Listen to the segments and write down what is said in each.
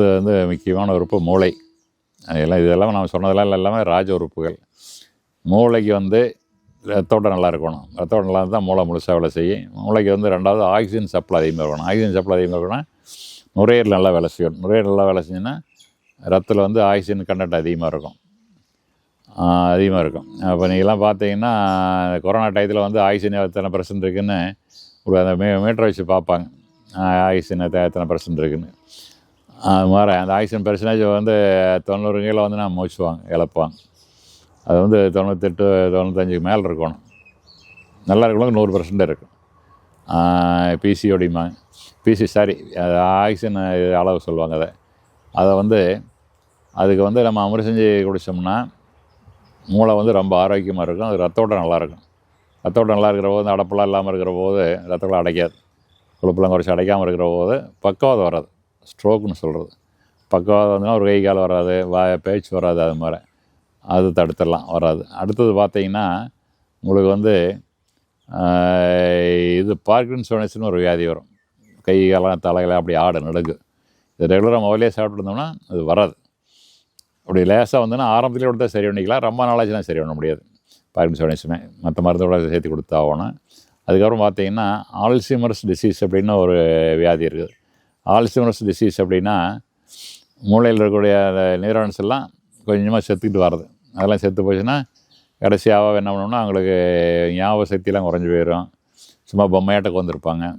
அடுத்து வந்து முக்கியமான உறுப்பு மூளை. அதெல்லாம் இதெல்லாம் நம்ம சொன்னதெல்லாம் எல்லாமே ராஜ உறுப்புகள். மூளைக்கு வந்து ரத்தோட்டம் நல்லா இருக்கணும். ரத்தோட்டம் நல்லா இருந்தால் மூளை முழுசாக வேலை செய்யும். மூளைக்கு வந்து ரெண்டாவது ஆக்சிஜன் சப்ளை அதிகமாக இருக்கணும். ஆக்சிஜன் சப்ளை அதிகமாக இருக்கணும் நுரையீரல் நல்லா வேலை செய்யணும் நுரையீரல் நல்லா வேலை செஞ்சுன்னா ரத்தத்தில் வந்து ஆக்சிஜன் கண்டென்ட் அதிகமாக இருக்கும். அதிகமாக இருக்கும். அப்போ நீங்கள்லாம் பார்த்தீங்கன்னா கொரோனா டயத்தில் வந்து ஆக்சிஜன் எத்தனை பர்சன்ட் இருக்குதுன்னு ஒரு அந்த மீ மீட்டரை வச்சு பார்ப்பாங்க. ஆக்சிஜன் எத்தனை பர்சன்ட் இருக்குதுன்னு அது மாதிரி அந்த ஆக்சிஜன் பெர்சன்டேஜ் வந்து தொண்ணூறு கீழே வந்து நான் மூச்சுவாங்க இழப்பாங்க அது வந்து தொண்ணூத்தெட்டு தொண்ணூத்தஞ்சுக்கு மேலே இருக்கணும். நல்லா இருக்கணும் நூறு பர்சன்ட் இருக்கும் பிசிஓடிமாங்க பிசி சாரி அது ஆக்சிஜன் அளவு சொல்லுவாங்க அதை. அதை வந்து அதுக்கு வந்து நம்ம அமிர்த செஞ்சு குடித்தோம்னா மூளை வந்து ரொம்ப ஆரோக்கியமாக இருக்கும். அது ரத்தோட்டம் நல்லாயிருக்கும் ரத்தோட்டம் நல்லா இருக்கிற போது அடப்பெல்லாம் இல்லாமல் இருக்கிற போது ரத்தக்குள்ள அடைக்காது. கொழுப்பெல்லாம் குறைச்சி அடைக்காமல் இருக்கிற போது பக்கவாதம் வராது. ஸ்ட்ரோக்குன்னு சொல்கிறது பக்கவாதம் வந்து ஒரு கை கால் வராது வா பேச்சு வராது அது மாதிரி. அது தடுத்துடலாம் வராது. அடுத்தது பார்த்தீங்கன்னா உங்களுக்கு வந்து இது பார்க்கின்சோனஸ்னு ஒரு வியாதி வரும். கை காலம் தலைகளை அப்படி ஆடு நடுங்கு. இது ரெகுலராக முதலே சாப்பிட்ருந்தோம்னா அது வராது. அப்படி லேசாக வந்துன்னா ஆரம்பத்திலே கொடுத்தா சரி பண்ணிக்கலாம். ரொம்ப நாளாச்சுன்னா சரி பண்ண முடியாது. பார்க்கின்சோனிஸுமே. மற்ற மருந்தோட சேர்த்து கொடுத்தாகணும். அதுக்கப்புறம் பார்த்தீங்கன்னா ஆல்சிமர்ஸ் டிசீஸ் அப்படின்னு ஒரு வியாதி இருக்குது. ஆல்சிமர்ஸ் டிசீஸ் அப்படின்னா மூளையில் இருக்கக்கூடிய அந்த நியூரான்ஸ் எல்லாம் கொஞ்சமாக செத்துக்கிட்டு வர்றது. அதெல்லாம் செத்து போச்சுன்னா கடைசியாக என்ன பண்ணணும்னா அவங்களுக்கு ஞாபக சக்தியெல்லாம் குறைஞ்சி போயிடும் சும்மா பொம்மையாட்டக்கு வந்திருப்பாங்க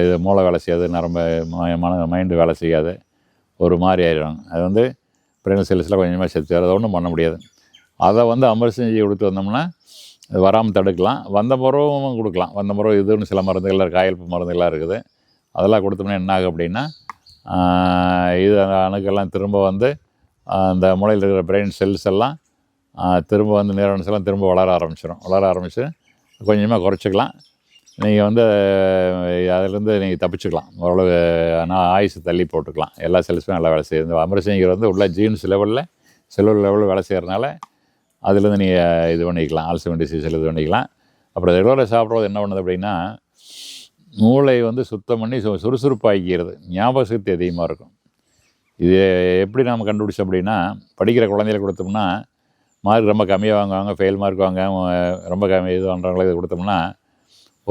இது மூளை வேலை செய்யாது நரம்பு ம- மன மைண்டு வேலை செய்யாது. ஒரு மாதிரி ஆயிடும் அது வந்து பிரெயின் செல்ஸில் கொஞ்சமாக செத்து அதை ஒன்றும் பண்ண முடியாது. அதை வந்து அமர்செஞ்சு கொடுத்து வந்தோம்னா அது வராமல் தடுக்கலாம். வந்த பிறவும் கொடுக்கலாம். வந்த முறை இதுன்னு சில மருந்துகள் இருக்கு, காயல்பு மருந்துகள்லாம் இருக்குது. அதெல்லாம் கொடுத்தோம்னா என்ன ஆகும் அப்படின்னா இது அந்த அணுக்கெல்லாம் திரும்ப வந்து அந்த மூளையில் இருக்கிற பிரெயின் செல்ஸ் எல்லாம் திரும்ப வந்து நியூரான்ஸ் எல்லாம் திரும்ப வளர ஆரம்பிச்சிடும் வளர ஆரம்பித்து கொஞ்சமாக குறைச்சிக்கலாம். நீங்கள் வந்து அதிலேருந்து நீங்கள் தப்பிச்சுக்கலாம். ஓரளவு ஆனால் ஆயுசு தள்ளி போட்டுக்கலாம். எல்லா செல்ஸுமே நல்லா வேலை செய்யுது. இந்த அமரசிங்கர் வந்து உள்ள ஜீன்ஸ் லெவலில் செல்லுலர் லெவலில் வேலை செய்கிறனால அதுலேருந்து நீங்கள் இது பண்ணிக்கலாம். ஆல்சைமர் டிசீஸில் இது பண்ணிக்கலாம். அப்புறம் ரெகுலராக சாப்பிட்றது என்ன பண்ணுது அப்படின்னா மூளை வந்து சுத்தம் பண்ணி சு சுறுசுறுப்பாகிக்கிறது ஞாபக சக்தி அதிகமாக இருக்கும். இது எப்படி நாம் கண்டுபிடிச்சோம் அப்படின்னா படிக்கிற குழந்தைகளுக்கு கொடுத்தோம்னா மார்க் ரொம்ப கம்மியாக வாங்குவாங்க ஃபெயில் மார்க் வாங்க ரொம்ப கம்மி இது பண்ணுறவங்களுக்கு இது கொடுத்தோம்னா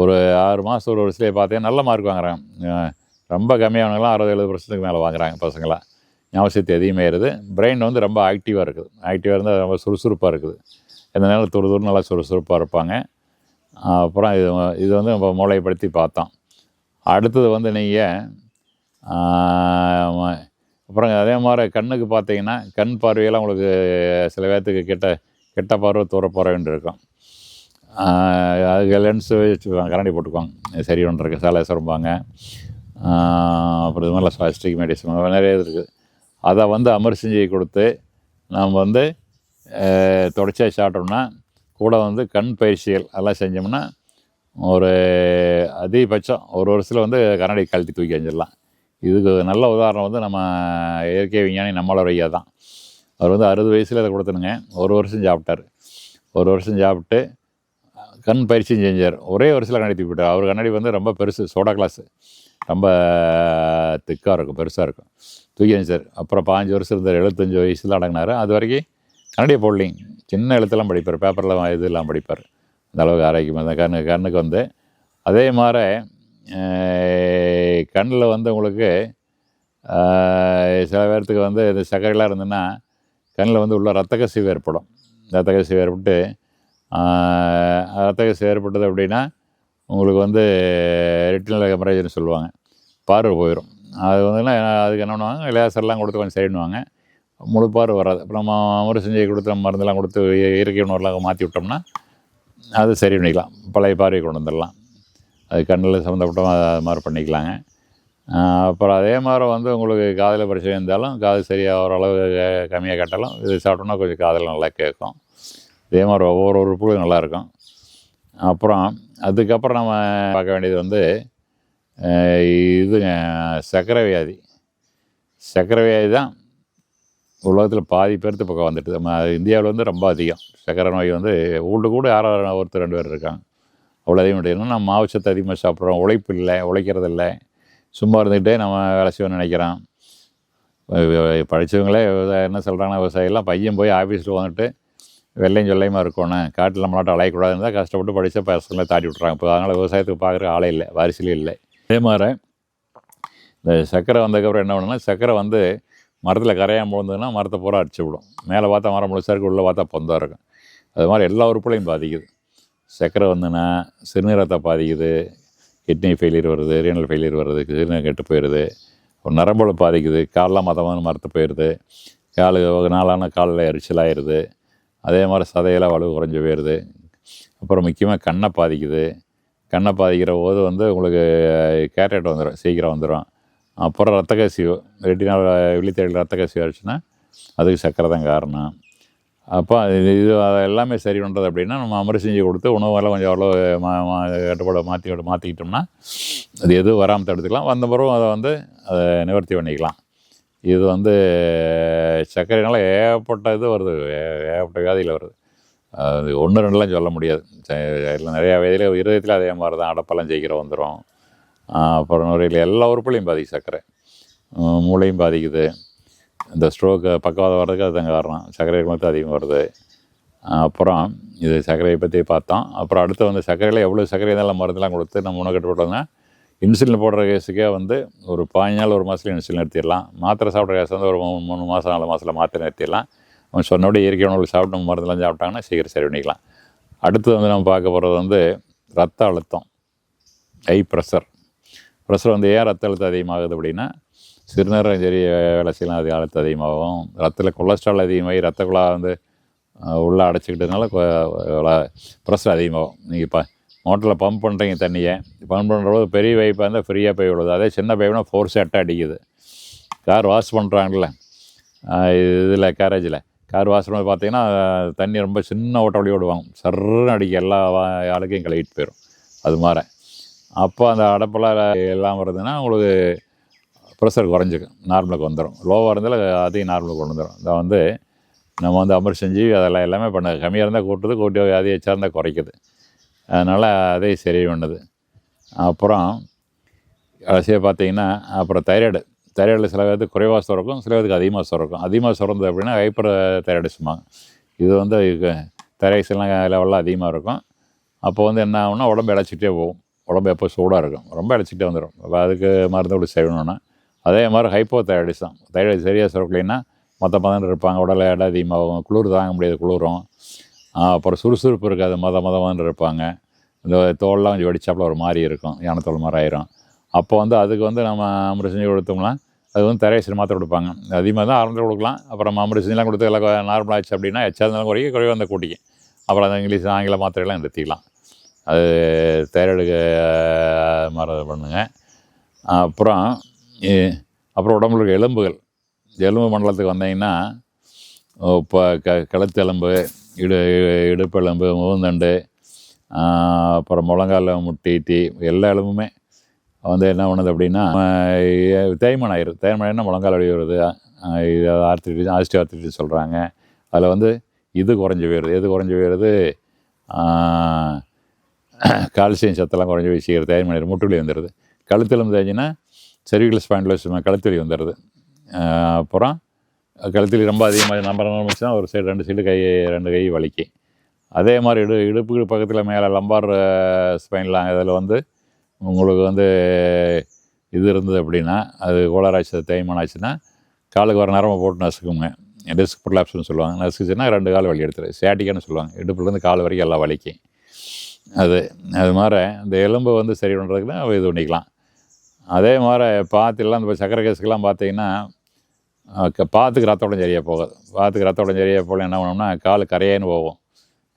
ஒரு ஆறு மாதம் ஒரு வருஷத்துலேயே பார்த்தீங்கன்னா நல்ல மார்க் வாங்குறாங்க. ரொம்ப கம்மியானவங்களாம் அறுபது எழுபது பர்சன்ட்டுக்கு மேலே வாங்குறாங்க பசங்களாம். ஞாபக சக்தி அதிகமாகிடுது பிரெயின் வந்து ரொம்ப ஆக்டிவாக இருக்குது. ஆக்டிவாக இருந்தால் ரொம்ப சுறுசுறுப்பாக இருக்குது. எந்த நேரம் துரு துரு நல்லா சுறுசுறுப்பாக இருப்பாங்க. அப்புறம் இது இது வந்து நம்ம மூளைப்படுத்தி பார்த்தோம். அடுத்தது வந்து நீங்கள் அப்புறம் அதே மாதிரி கண்ணுக்கு பார்த்தீங்கன்னா கண் பார்வையெல்லாம் உங்களுக்கு சில பேர்த்துக்கு கெட்ட கெட்ட பார்வை தூர பார்வைன்னு இருக்கும். அதுக்கு லென்ஸு வச்சுக்குவாங்க கரண்டி போட்டுக்குவாங்க. சரி ஒன்று இருக்குது சில சொரும்பாங்க. அப்புறம் இது மாதிரிலாம் ஸ்பாஸ்டிக் மெடிசன் நிறைய இது இருக்குது. அதை வந்து அமர் செஞ்சு கொடுத்து நாம் வந்து ஆஹ் தொடர்ச்சியாக சாப்பிட்டோம்னா கூட வந்து கண் பயிற்சிகள் எல்லாம் செஞ்சோம்னா ஒரு அதிகபட்சம் ஒரு வருஷத்தில் வந்து கண்ணாடி கழட்டி தூக்கி அஞ்சிடலாம் இதுக்கு நல்ல உதாரணம் வந்து நம்ம இயற்கை விஞ்ஞானி நம்மளோட ஐயா தான். அவர் வந்து அறுபது வயசில் இதை கொடுத்தனுங்க. ஒரு வருஷம் சாப்பிட்டார். ஒரு வருஷம் சாப்பிட்டு கண் பயிற்சியும் செஞ்சார். ஒரே வருஷத்தில் கண்ணாடி தூக்கி போட்டார். அவர் கண்ணாடி வந்து ரொம்ப பெருசு சோடா கிளாஸு. ரொம்ப திக்காக இருக்கும் பெருசாக இருக்கும். தூக்கி அஞ்சார் அப்புறம் பாஞ்சு வருஷம் இருந்தார் எழுபத்தஞ்சு வயசில் அடங்கினார். அது வரைக்கும் கன்னடிய போடலிங்க சின்ன எழுத்தெல்லாம் படிப்பார் பேப்பரில் இதெல்லாம் படிப்பார். அந்த அளவுக்கு ஆரோக்கியமாக இருந்தார். கண்ணு கண்ணுக்கு வந்து அதே மாதிரி கண்ணில் வந்து உங்களுக்கு சில பேர்த்துக்கு வந்து இந்த சர்க்கரைலாம் இருந்ததுன்னா கண்ணில் வந்து உள்ள ரத்த கசிவு ஏற்படும். ரத்த கசிவு ஏற்பட்டு ரத்த கசிவு ஏற்பட்டது அப்படின்னா உங்களுக்கு வந்து ரெட்டினல் ஹெமரேஜ்னு சொல்லுவாங்க. பார்வை போயிடும் அது வந்துன்னா அதுக்கு என்ன பண்ணுவாங்க? லேசர்லாம் கொடுத்து கொஞ்சம் சரி முழுப்பாறு வராது. இப்போ நம்ம அமர செஞ்சு கொடுத்து மருந்தெல்லாம் கொடுத்து இயற்கை உணவுலாம் மாற்றி விட்டோம்னா அது சரி பண்ணிக்கலாம். பழைய பார்வை கொண்டு வந்துடலாம். அது கண்ணில் சம்மந்தப்பட்ட அது மாதிரி பண்ணிக்கலாங்க. அப்புறம் அதே மாதிரி வந்து உங்களுக்கு காதில் பிரச்சனை இருந்தாலும் காது சரியாக ஓரளவு கம்மியாக கேட்டாலும் இது சாப்பிட்டோம்னா கொஞ்சம் காதில் நல்லா கேட்கும். இதே மாதிரி ஒவ்வொரு உறுப்புகளும் நல்லாயிருக்கும் அப்புறம் அதுக்கப்புறம் நம்ம பார்க்க வேண்டியது வந்து இதுங்க சர்க்கரை வியாதி சர்க்கரை வியாதி தான் உலகத்தில் பாதி பேர்த்து பக்கம் வந்துட்டு நம்ம இந்தியாவில் வந்து ரொம்ப அதிகம். சர்க்கரை நோய் வந்து வீட்டு கூட யாரோ ஒருத்தர் ரெண்டு பேர் இருக்காங்க. அவ்வளோ அதிகம் முடியும் நம்ம மாவுச்சத்தை அதிகமாக சாப்பிட்றோம் உழைப்பு இல்லை உழைக்கிறது இல்லை. சும்மா இருந்துக்கிட்டே நம்ம வேலை செய்யணும்னு நினைக்கிறோம் படித்தவங்களே விவசாயம் என்ன சொல்கிறாங்கன்னா விவசாயிலாம் பையன் போய் ஆஃபீஸில் வந்துட்டு வெள்ளையும் சொல்லையுமா இருக்கணும் காட்டில் நம்மளாட்ட அலையக்கூடாதுன்னு தான் கஷ்டப்பட்டு படித்த பசங்களை தாட்டி விட்றாங்க இப்போ அதனால் விவசாயத்துக்கு பார்க்குற ஆளே இல்லை வரிசையில் இல்லை. அதே மாதிரி இந்த சர்க்கரை வந்ததுக்கப்புறம் என்ன பண்ணுன்னா சர்க்கரை வந்து மரத்தில் கரையாமல் முழுந்ததுன்னா மரத்தை பூரா அடிச்சு விடும். மேலே பார்த்தா மரம் முழுசாக இருக்குது உள்ளே பார்த்தா பொந்தாக இருக்கும் அது மாதிரி எல்லா உறுப்புகளையும் பாதிக்குது. சர்க்கரை வந்துன்னா சிறுநீரத்தை பாதிக்குது கிட்னி ஃபெயிலியர் வருது ரீனல் ஃபெயிலியர் வருது சிறுநீர் கெட்டு போயிடுது ஒரு நரம்புல பாதிக்குது கால்லாம் மதமான மரத்து போயிடுது காலு நாளான காலில் எரிச்சலாயிருது அதே மாதிரி சதையெல்லாம் வலு குறைஞ்சி போயிடுது அப்புறம் முக்கியமாக கண்ணை பாதிக்குது. கண்ணை பாதிக்கிற போது வந்து உங்களுக்கு கேட்ரேட் வந்துடும் சீக்கிரம் வந்துடும் அப்புறம் ரத்த கசிவு ரெட்டினால் விழித்தேடல் ரத்த கசிவு ஆயிடுச்சுன்னா அதுக்கு சக்கரை தான் காரணம். அப்போ இது இது எல்லாமே சரி பண்ணுறது அப்படின்னா நம்ம அமர செஞ்சு கொடுத்து உணவெல்லாம் கொஞ்சம் அவ்வளோ மா மா கட்டுப்பாடு மாற்றி மாற்றிக்கிட்டோம்னா அது எதுவும் வராமல் தடுத்துக்கலாம். வந்த பிறகு அதை வந்து அதை நிவர்த்தி பண்ணிக்கலாம். இது வந்து சர்க்கரைனால ஏகப்பட்ட இது வருது ஏகப்பட்ட வியாதியில் வருது. அது ஒன்று ரெண்டுலாம் சொல்ல முடியாது. ச- நிறையா வயதில் இருதயத்தில் அதே மாதிரி தான் அடப்பெல்லாம் சீக்கிரம் வந்துடும் அப்புறம் நுரையில் எல்லா உறுப்புலையும் பாதிக்கும் சர்க்கரை. மூளையும் பாதிக்குது. இந்த ஸ்ட்ரோக்கு பக்கவாதம் வர்றதுக்கு அதுதான் காரணம். சர்க்கரை மட்டும் அதிகம் வருது. அப்புறம் இது சர்க்கரையை பற்றி பார்த்தோம். அப்புறம் அடுத்து வந்து சர்க்கரையில் எவ்வளோ சர்க்கரை இதெல்லாம் மருந்தெல்லாம் கொடுத்து நம்ம உணக்கட்டுப்பட்டோம்னா இன்சுலின் போடுற கேஸுக்கே வந்து ஒரு பாஞ்சு நாள் ஒரு மாதத்துல இன்சுலின் நிறுத்திடலாம் மாத்திரை சாப்பிட்ற கேஸ் வந்து ஒரு மூணு மூணு மாதம் நாலு மாதத்தில் மாத்திரை நிறுத்திடலாம் அவன் சொன்னபடி இயற்கை உணவுகள் சாப்பிட்டு மருந்தெல்லாம் சாப்பிட்டாங்கன்னா சீக்கிரம் சரி பண்ணிக்கலாம். அடுத்து வந்து நம்ம பார்க்க போகிறது வந்து ரத்த அழுத்தம் ஹை ப்ரெஷர் ப்ரெஷர் வந்து ஏன் ரத்த அழுத்தம் அதிகமாகுது அப்படின்னா சிறுநீரகம் சரி வேலை செய்யலாம் அதிக அழுத்தம் அதிகமாகும். ரத்தத்தில் கொலஸ்ட்ரால் அதிகமாகி ரத்த குழா வந்து உள்ளே அடைச்சிக்கிட்டதுனால ப்ரெஷர் அதிகமாகும். நீங்கள் இப்போ மோட்டரில் பம்ப் பண்ணுறீங்க தண்ணியை பம்ப் பண்ணுறபோது பெரிய பைப்பாக இருந்தால் ஃப்ரீயாக போய் விழுது. அதே சின்ன பைப்னா ஃபோர்ஸ் அட்டை அடிக்குது. கார் வாஷ் பண்ணுறாங்கல்ல இதில் கேரேஜில் கார் வாஷ் பண்ணி பார்த்தீங்கன்னா தண்ணி ரொம்ப சின்ன ஓட்ட வழி விடுவாங்க சர்ன்னு அடிக்க எல்லா வா- ஆளுக்கையும் கழுவிட்டு போயிடும் அது மாதிரி. அப்போ அந்த அடப்பெல்லாம் எல்லாம் வருதுன்னா உங்களுக்கு ப்ரெஷர் குறைஞ்சிக்கும். நார்மலுக்கு வந்துடும் லோவாக இருந்தால் அதையும் நார்மலுக்கு கொண்டு வந்துடும் இதை வந்து நம்ம வந்து அமர் செஞ்சு அதெல்லாம் எல்லாமே பண்ண கம்மியாக இருந்தால் கூட்டுது கூட்டி அதிக எச்சா இருந்தால் குறைக்குது. அதனால் அதே சரி பண்ணுது. அப்புறம் கடைசியாக பார்த்தீங்கன்னா அப்புறம் தைராய்டு தைராய்டில் சில பேருக்கு குறைவாக சுரக்கும் சில பேருக்கு அதிகமாக சுரக்கும். அதிகமாக சுரந்தது அப்படின்னா ஹைப்பர் தைராய்டிஸ்மா இது வந்து தைராய்ட்ஸ் லெவலில் அதிகமாக இருக்கும். அப்போ வந்து என்ன ஆகும்னா உடம்பு இழைச்சிட்டே போகும். உடம்பு எப்போ சூடாக இருக்கும். ரொம்ப இழைச்சிட்டே வந்துடும் அப்போ அதுக்கு மருந்து இப்படி செய்யணும்னா அதே மாதிரி ஹைப்போ தைராய்டிஸ் தான் தைராய்டு சரியாக சுரக்கலைன்னா மொத்த மதம் இருப்பாங்க. உடல் எடை அதிகமாகும் குளிர் தாங்க முடியாது குளிரும். அப்புறம் சுறுசுறுப்பு இருக்காது. மத மதமாக இருப்பாங்க. இந்த தோல்லாம் கொஞ்சம் வெடிச்சாப்புல ஒரு மாதிரி இருக்கும். யானை தோல் மாதிரி ஆயிரும். அப்போ வந்து அதுக்கு வந்து நம்ம அமிர்த செஞ்சு கொடுத்தோம்னா அது வந்து தரையசரி மாத்திரை கொடுப்பாங்க. அதிகமாக தான் ஆரம்பத்தில் கொடுக்கலாம். அப்புறம் அமிர்த செஞ்செலாம் கொடுத்து எல்லாம் நார்மலாகிடுச்சு ஆச்சு அப்படின்னா எச்சா இருந்தாலும் குறைக்க குறைவாக அந்த கூட்டிக்கு அப்புறம் அந்த இங்கிலீஷ் ஆங்கில மாத்திரையெல்லாம் நிறுத்திக்கலாம். அது தைராய்டுக்கு மர பண்ணுங்க. அப்புறம் அப்புறம் உடம்புல இருக்க எலும்புகள். எலும்பு மண்டலத்துக்கு வந்தீங்கன்னா இப்போ க கிளத்து எலும்பு இடு இடுப்பு எலும்பு முகந்தண்டு அப்புறம் முழங்கால முட்டி டீ எல்லா எலும்புமே வந்து என்ன பண்ணுது அப்படின்னா தேய்மன் ஆயிடுது ஆயிரும். முழங்கால் வலி வருது. இது ஆர்த்திட்டிஸ் ஆஸ்டி ஆர்த்திட்டிஸ் சொல்கிறாங்க அதில் வந்து இது குறைஞ்சி போயிடுது எது குறைஞ்சி போயிடுது கால்சியம் சத்தெல்லாம் குறைஞ்சி போய் சீக்கிரம் தேய்மானம் முட்டு வலி வந்துடுது. கழுத்தெலும்பு தேய்ச்சின்னா செரிவிகல் ஸ்பாண்டிலோஸ் கழுத்தொலி வந்துடுது. அப்புறம் கழுத்தில் ரொம்ப அதிகமாக நம்பர் ஆரம்பிச்சுன்னா ஒரு சைடு ரெண்டு சைடு கை ரெண்டு கை வலிக்கும் அதே மாதிரி இடு இடுப்புக்கு பக்கத்தில் மேலே லம்பார் ஸ்பைனில் இதில் வந்து உங்களுக்கு வந்து இது இருந்தது அப்படின்னா அது கோளாராச்சு தேய்மானம் ஆச்சுன்னா காலுக்கு வர நேரமாக போட்டு நசுக்குங்க. டிஸ்க் ப்ரொலாப்ஸ்னு சொல்லுவாங்க. நசுக்குச்சுன்னா ரெண்டு கால் வலி எடுத்துரு சேட்டிக்கான்னு சொல்லுவாங்க. இடுப்புலேருந்து கால் வரைக்கும் எல்லாம் வலிக்கும். அது அது மாதிரி இந்த எலும்பு வந்து சரி பண்ணுறதுக்கு தான் இது பண்ணிக்கலாம். அதே மாதிரி பாத்திலாம் இந்த சக்கரை கேஸுக்கெல்லாம் பார்த்தீங்கன்னா க- பாத்துக்கு ரத்த சரியாக போகாது. பாத்துக்கு ரத்த சரியாக போகல என்ன பண்ணோம்னா கால் கரையேன்னு போகும்.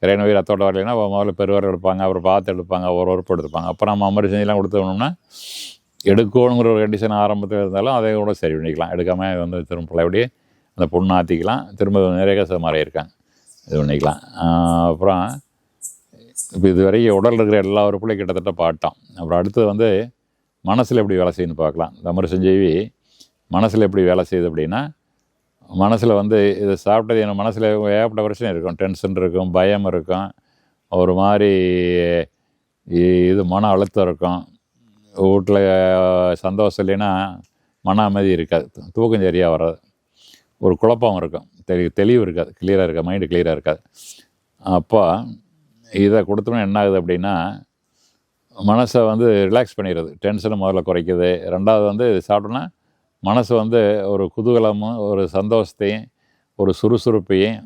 கரையேன்னு போய் ரத்தோட வரலைன்னா முதல்ல பெருவாரம் எடுப்பாங்க அப்புறம் பாத்து எடுப்பாங்க ஒரு உறுப்பு எடுப்பாங்க அப்புறம் நம்ம அமரி செஞ்செல்லாம் கொடுத்தோம்னா எடுக்கணுங்கிற ஒரு கண்டிஷன் ஆரம்பத்தில் இருந்தாலும் அதை கூட சரி பண்ணிக்கலாம். எடுக்காமல் வந்து திரும்ப பழையபடி அந்த பொண்ணு ஆற்றிக்கலாம் திரும்ப நிறைய கேஸ் மாறியிருக்காங்க. இது பண்ணிக்கலாம். அப்புறம் இப்போ இது வரைக்கும் உடல் இருக்கிற எல்லா உறுப்புலையும் கிட்டத்தட்ட பாட்டோம் அப்புறம் அடுத்தது வந்து மனசில் எப்படி வேலை செய்யுன்னு பார்க்கலாம். இந்த மாதிரி செஞ்சவி மனசில் எப்படி வேலை செய்யுது அப்படின்னா மனசில் வந்து இதை சாப்பிட்டது என் மனசில் ஏகப்பட்ட பிரச்சனை இருக்கும். டென்ஷன் இருக்கும் பயம் இருக்கும். ஒரு மாதிரி இது மன அழுத்தம் இருக்கும். வீட்டில் சந்தோஷம் இல்லைன்னா மன அமைதி இருக்காது. தூக்கம் சரியாக வராது. ஒரு குழப்பம் இருக்கும். தெளி தெளிவு இருக்காது. கிளியராக இருக்காது. மைண்டு கிளியராக இருக்காது. அப்போ இதை கொடுத்தோம்னா என்ன ஆகுது அப்படின்னா மனசை வந்து ரிலாக்ஸ் பண்ணிடுது. டென்ஷனை முதல்ல குறைக்குது. ரெண்டாவது வந்து இது சாப்பிட்டோன்னா மனசு வந்து ஒரு குதூகலமும் ஒரு சந்தோஷத்தையும் ஒரு சுறுசுறுப்பையும்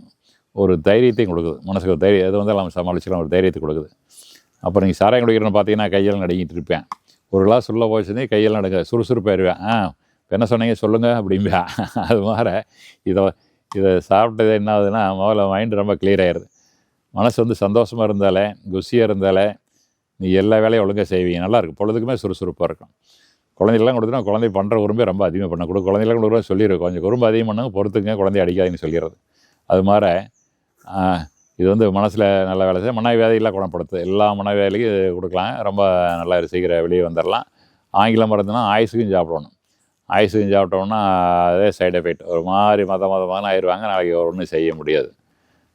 ஒரு தைரியத்தையும் கொடுக்குது. மனசுக்கு ஒரு தைரியம் எது வந்து நம்ம சமாளிச்சுக்கலாம். ஒரு தைரியத்தை கொடுக்குது. அப்புறம் நீங்கள் சாராயம் குடிக்கிறேன்னு பார்த்தீங்கன்னா கையெல்லாம் நடுங்கிட்டு இருப்பேன். ஒரு கிளாஸ் உள்ள போச்சுன்னே கையெல்லாம் நடுங்க சுறுசுறுப்பாயிருவேன். ஆ என்ன சொன்னீங்க? சொல்லுங்கள் அப்படிம்பா அது மாதிரி இதை இதை சாப்பிட்டது என்ன ஆகுதுன்னா முதல்ல மைண்டு ரொம்ப கிளியர் ஆயிடுது மனசு வந்து சந்தோஷமாக இருந்தாலே குசியாக இருந்தாலே நீ எல்லா வேலையும் ஒழுங்காக செய்வீங்க. நல்லாயிருக்கும் பொழுதுக்குமே சுறுசுறுப்பாக இருக்கும். குழந்தைகள்லாம் கொடுத்தா குழந்தை பண்ணுற உரிமை ரொம்ப அதிகமாக பண்ண கொடு குழந்தைலாம் கொடுக்குற சொல்லியிருக்கோம் கொஞ்சம் குறும்பு அதிகம் பண்ணாங்க பொறுத்துங்க குழந்தைய அடிக்காதுன்னு சொல்லிடுறது. அது மாதிரி இது வந்து மனசில் நல்ல வேலை செய்ய மனவேதையெல்லாம் குணப்படுத்து. எல்லா மனவேலையும் கொடுக்கலாம். ரொம்ப நல்லா சீக்கிரம் வெளியே வந்துடலாம் ஆங்கிலம் மருந்துனா ஆயுசுக்கும் சாப்பிடணும். ஆயுசுக்கும் சாப்பிட்டோம்னா அதே சைடு எஃபெக்ட் ஒரு மாதிரி மத மதமாக ஆயிடுவாங்க நாளைக்கு ஒன்றும் செய்ய முடியாது.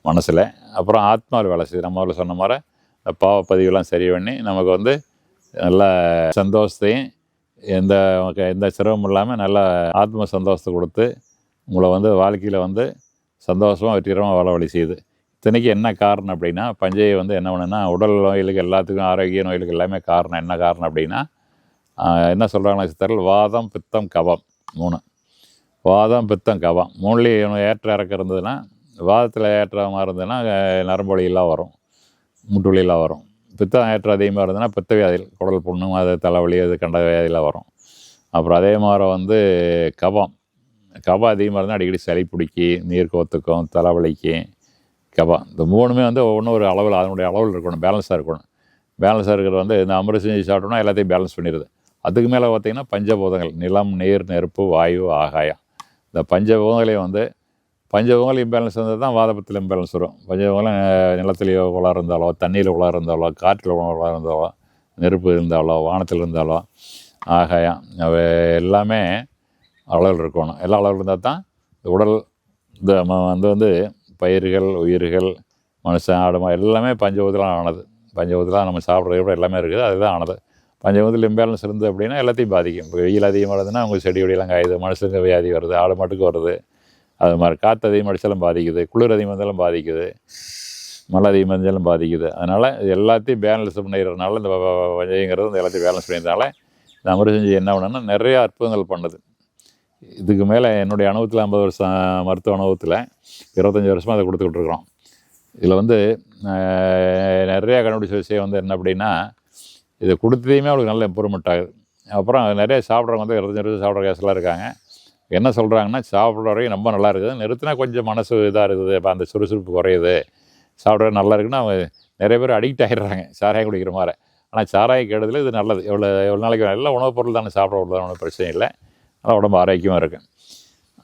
மனசில். அப்புறம் ஆத்மாவில் வேலை செய்யுது. நம்ம முதல்ல சொன்ன மாதிரி இந்த பாவப்பதிவெல்லாம் சரி பண்ணி நமக்கு வந்து நல்ல சந்தோஷத்தையும் எந்த எந்த சிரமமும் இல்லாமல் நல்ல ஆத்ம சந்தோஷத்தை கொடுத்து உங்களை வந்து வாழ்க்கையில் வந்து சந்தோஷமாக வெற்றிகரமாக வாழ வழி செய்யுது. இத்தனைக்கு என்ன காரணம் அப்படின்னா பஞ்சையை வந்து என்ன பண்ணுன்னா உடல் நோய்களுக்கு எல்லாத்துக்கும் ஆரோக்கிய நோய்களுக்கு எல்லாமே காரணம். என்ன காரணம் அப்படின்னா என்ன சொல்கிறாங்கன்னா சித்தர்கள் வாதம் பித்தம் கபம் மூணு. வாதம் பித்தம் கபம். மூணுலேயும் ஏற்ற இறக்க இருந்ததுன்னா வாதத்தில் ஏற்றமாக இருந்ததுன்னா அஹ், நரம்பு வரும். முட்டு வலியெல்லாம் வரும். பித்தம் ஏற்றம் அதிகமாக இருந்ததுன்னா பித்த வியாதிகள் குடல் புண்ணும் அது தலைவலி அது கண்ட வியாதியெல்லாம் வரும். அப்புறம் அதே மாதிரி வந்து கபம். கபம் அதிகமாக இருந்தால் அடிக்கடி சளி பிடிக்கி நீர் கோத்துக்கும் தலைவலிக்கு கபம். இந்த மூணுமே வந்து ஒவ்வொன்றும் ஒரு அளவில் அதனுடைய அளவில் இருக்கணும் பேலன்ஸாக இருக்கணும். பேலன்ஸாக இருக்கிறது வந்து இந்த அமிர்த செஞ்சு சாப்பிட்டோம்னா எல்லாத்தையும் பேலன்ஸ் பண்ணிடுது. அதுக்கு மேலே பார்த்திங்கன்னா பஞ்சபூதங்கள் நிலம் நீர் நெருப்பு வாயு ஆகாயம். இந்த பஞ்சபூதங்களையும் வந்து பஞ்சபோகங்கள் இம்பேலன்ஸ் இருந்தால் தான் வாதபத்தில் இம்பேலன்ஸ் வரும். பஞ்சபோகங்கள் நிலத்திலேயோ உலா இருந்தாலோ தண்ணியில் உலா இருந்தாலோ காற்றில் உலா இருந்தாலோ நெருப்பு இருந்தாலோ வானத்தில் இருந்தாலோ ஆகாயம் அவை எல்லாமே அளவில் இருக்கணும். எல்லா அளவில் இருந்தால் தான் உடல் இந்த வந்து வந்து பயிர்கள் உயிர்கள் மனுஷன் ஆடு மா- எல்லாமே பஞ்சபூதத்தில் ஆனது. பஞ்சபூதத்தில் நம்ம சாப்பிட்றது கூட எல்லாமே இருக்குது அதுதான் ஆனது. பஞ்சபூதத்தில் இம்பேலன்ஸ் இருந்து அப்படின்னா எல்லாத்தையும் பாதிக்கும். இப்போ வெயில் அதிகமாக இருந்ததுன்னா அவங்க செடி கொடியெல்லாம் காயுது மனுஷங்க வியாதி வருது ஆடு மாட்டுக்கு வருது. அது மாதிரி காற்று அதிகமாக அடித்தாலும் பாதிக்குது குளிர் அதிகமாக இருந்தாலும் பாதிக்குது மழை அதிகமாக வந்தாலும் பாதிக்குது. அதனால் இது எல்லாத்தையும் பேலன்ஸ் பண்ணிடுறதுனால இந்த வ- வஞ்சைங்கிறது இந்த எல்லாத்தையும் பேலன்ஸ் பண்ணிடுறதுனால இந்த அமிர்த செஞ்சு என்ன பண்ணுன்னா நிறைய அற்புதங்கள் பண்ணுது. இதுக்கு மேலே என்னுடைய அனுபவத்தில் ஐம்பது வருஷம் மருத்துவ அனுபவத்தில் இருபத்தஞ்சி வருஷமாக அதை கொடுத்துக்கிட்டு இருக்கிறோம். இதில் வந்து நிறையா கண்டுபிடிச்ச விஷயம் வந்து என்ன அப்படின்னா இதை கொடுத்ததையுமே அவளுக்கு நல்ல இம்ப்ரூவ்மெண்ட் ஆகுது. அப்புறம் நிறைய சாப்பிட்றவங்க வந்து இருபத்தஞ்சி வருஷம் சாப்பிட்ற கேஸ்லாம் இருக்காங்க. என்ன சொல்கிறாங்கன்னா சாப்பிட்ற வரைக்கும் ரொம்ப நல்லா இருக்குது. நிறுத்தினா கொஞ்சம் மனசு இதாக இருக்குது. இப்போ அந்த சுறுசுறுப்பு குறையுது. சாப்பிட்ற நல்லா இருக்குன்னு அவங்க நிறைய பேர் அடிக்ட் ஆகிடுறாங்க சாராயம் குடிக்கிற மாதிரி. ஆனால் சாராயம் கேட்டதில் இது நல்லது. எவ்வளோ எவ்வளோ நாளைக்கு நல்ல உணவுப் பொருள் தானே. சாப்பிட ஒன்றும் பிரச்சனை இல்லை. ஆனால் உடம்பு ஆரோக்கியமாக இருக்கும்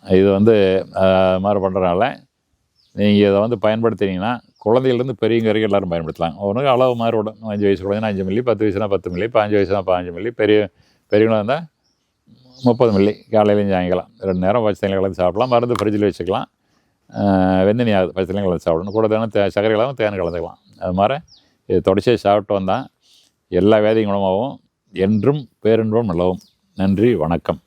இது வந்து மாதிரி பண்ணுறதுனால நீங்கள் இதை வந்து பயன்படுத்தினீங்கன்னா குழந்தையிலேருந்து பெரியவங்க வரைக்கும் எல்லோரும் பயன்படுத்தலாம். ஒன்று அளவு மாதிரி விடும் அஞ்சு வயசு குழந்தைனா அஞ்சு மில்லி பத்து வயசுனா பத்து மில்லி பாஞ்சு வயசுனா பாஞ்சு மில்லி பெரிய பெரியவங்களாக இருந்தால் முப்பது மில்லி காலையிலையும் சாயங்காலம். ரெண்டு நேரம் பச்சை தண்ணியில் கலந்து சாப்பிடலாம். மருந்து ஃப்ரிட்ஜில் வச்சுக்கலாம். அஹ், வெந்தனி ஆகுது பச்சை தண்ணியில் கலந்து சாப்பிடணும். கூட தானே தே சர்க்கரை கலந்து தேன் கலந்துக்கலாம். அது மாதிரி இது தொடர்ச்சியாக சாப்பிட்டு வந்தால் எல்லா வேதியும் குணமாகவும் என்றும் பேரின்பம் நிலவும். நன்றி வணக்கம்.